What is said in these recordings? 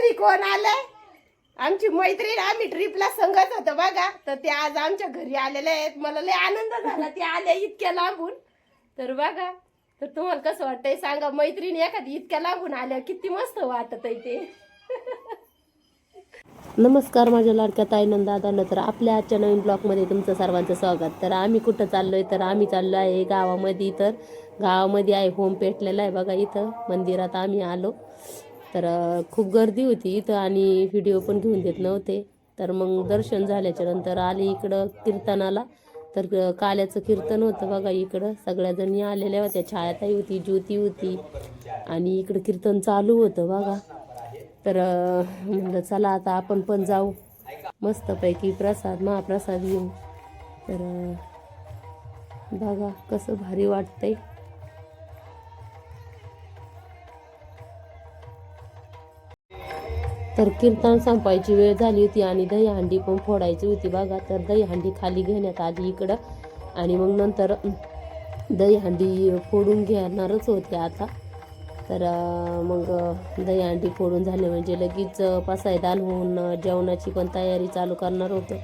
घरी कोण आलंय? आमची मैत्रीण आम्ही ट्रिपला संगत होतो बघा. तर ते आज आमच्या घरी आलेले आहेत. मला लय आनंद झाला. ते आले इतक्या लांबून. तर बघा. तर तुम्हाला कसं वाटतंय? सांगा. मैत्रीण एखादी इतक्या लांबून आल्या किती मस्त वाटत आहे ते. नमस्कार माझ्या लाडक्या ताईनंद दादानं. तर आपल्या आजच्या नवीन ब्लॉगमध्ये तुमचं सर्वांचं स्वागत. तर आम्ही कुठं चाललोय? तर आम्ही चाललो आहे गावामध्ये. तर गावामध्ये आहे होम पेटलेला आहे बघा इथं. मंदिरात आम्ही आलो. तर खूप गर्दी होती इथं आणि व्हिडिओ पण घेऊन देत नव्हते. तर मग दर्शन झाल्याच्यानंतर आले इकडं कीर्तनाला. तर काल्याचं कीर्तन होतं बघा इकडं. सगळ्याजणी आलेल्या होत्या. छायाताई होती ज्योती होती आणि इकडं कीर्तन चालू होतं बघा. तर म्हणलं चला आता आपण पण जाऊ. मस्तपैकी प्रसाद महाप्रसाद घेऊ तर बघा कसं भारी वाटतंय. तर कीर्तन संपायची वेळ झाली होती आणि दहीहंडी पण फोडायची होती बघा. तर दहीहंडी खाली घेण्यात आली इकडं. आणि मग नंतर दहीहंडी फोडून घेणारच होते आता. तर मग दहीहंडी फोडून झाले म्हणजे लगेच अं, पसायदान होऊन जेवणाची पण तयारी चालू करणार होतं.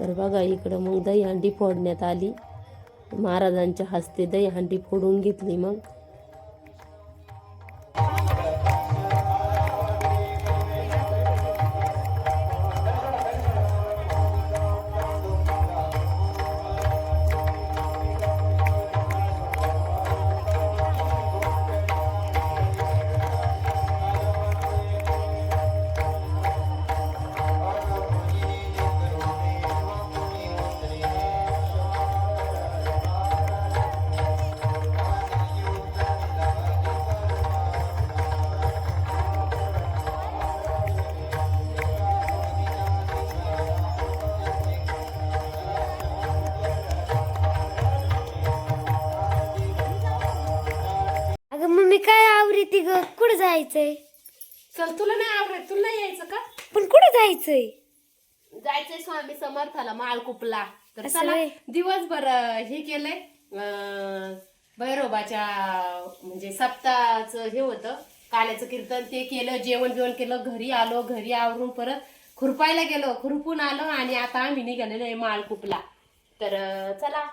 तर बघा इकडं मग दहीहंडी फोडण्यात आली. महाराजांच्या हस्ते दहीहंडी फोडून घेतली मग. जायचंय. चल तुला नाही आवडत तुला नाही यायचं का? पण कुठं जायचंय? जायचंय स्वामी समर्थाला माळकुपला. तर असं चला. दिवसभर अं, हे केलंय अं, भैरोबाच्या म्हणजे सप्ताहाचं हे होतं काल्याचं कीर्तन ते केलं जेवण बिवण केलं घरी आलो घरी आवरून परत खुरपायला गेलो खुरपून आलो आणि आता आम्ही निघालेलो आहे माळकुपला. तर अं, चला.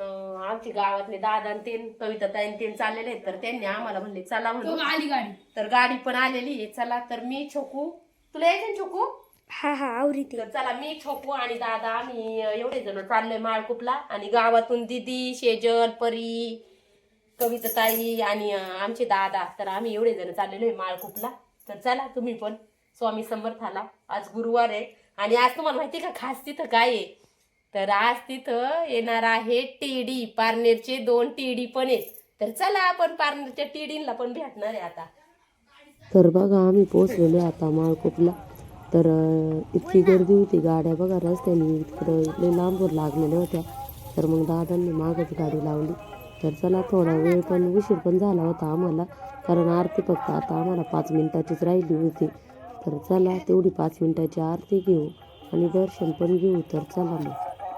आमची गावातले दादा आणि ते कविता ताईन ते चाललेले आहेत. तर त्यांनी आम्हाला म्हणले चला म्हणून आली गाडी. तर गाडी पण आलेली आहे. चला तर मी छोकू. तुला यायचं ना छोकू? हा हा आवडती तर चला मी छोकू आणि दादा आम्ही एवढे जण चाललोय माळकुपला. आणि गावातून दिदी शेजल परी कविता ताई आणि अं, आमचे दादा. तर आम्ही एवढे जण चाललेलो आहे माळकुपला. तर चला तुम्ही पण. स्वामी समर्थाला. आज गुरुवार आहे. आणि आज तुम्हाला माहिती आहे का खास तिथं काय आहे? तर आज तिथं येणार आहे टेडी. पार्नेरचे दोन टेडी पण आहेत. तर चला आपण पार्नेरच्या टीडींना पण भेटणार आहे आता. तर बघा आम्ही पोहोचलेलो आता माळकोपला. तर इतकी गर्दी होती गाड्या बघा रस्त्याने तिकडं लय लांबवर लागलेल्या होत्या. तर मग दादांनी मागच गाडी लावली. तर चला थोडा वेळ पण उशीर पण झाला होता आम्हाला. कारण आरती फक्त आता आम्हाला पाच मिनिटाचीच राहिली होती. तर चला तेवढी पाच मिनिटाची आरती घेऊ आणि दर्शन पण घेऊ. तर चला मग.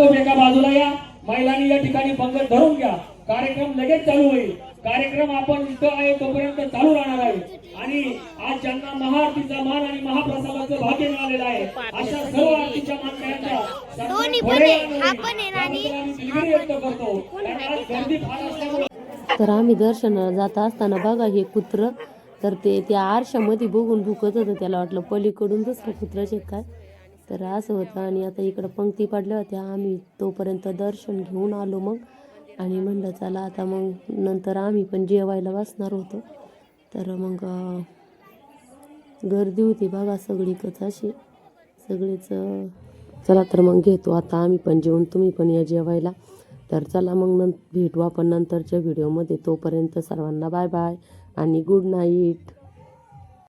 ताबडतोब एका बाजूला या. महिलांनी या ठिकाणी पंगत धरून घ्या. कार्यक्रम लगेच चालू होईल. कार्यक्रम आपण इथं आहे तोपर्यंत चालू राहणार आहे. आणि आज ज्यांना महाआरतीचा मान आणि महाप्रसादाचं भाग्य मिळालेलं आहे अशा सर्व आरतीच्या व्यक्त करतो. गर्दी फार असल्यामुळे तर आम्ही दर्शनाला जात असताना बघा हे कुत्र. तर ते त्या आरशामध्ये बघून भुकत होतं त्याला वाटलं पलीकडून दुसरं कुत्रच आहे काय? तर असं होतं आणि आता इकडं पंक्ती पडल्या होत्या. आम्ही तोपर्यंत दर्शन घेऊन आलो मग. आणि म्हणलं चला आता मग नंतर आम्ही पण जेवायला बसणार होतो. तर मग गर्दी होती बघा सगळीकच अशी. सगळेच चला तर मग घेतो. आता आम्ही पण जेवून तुम्ही पण या जेवायला. तर चला मग नं भेटू आपण नंतरच्या व्हिडिओमध्ये. तोपर्यंत सर्वांना बाय बाय आणि गुड नाईट.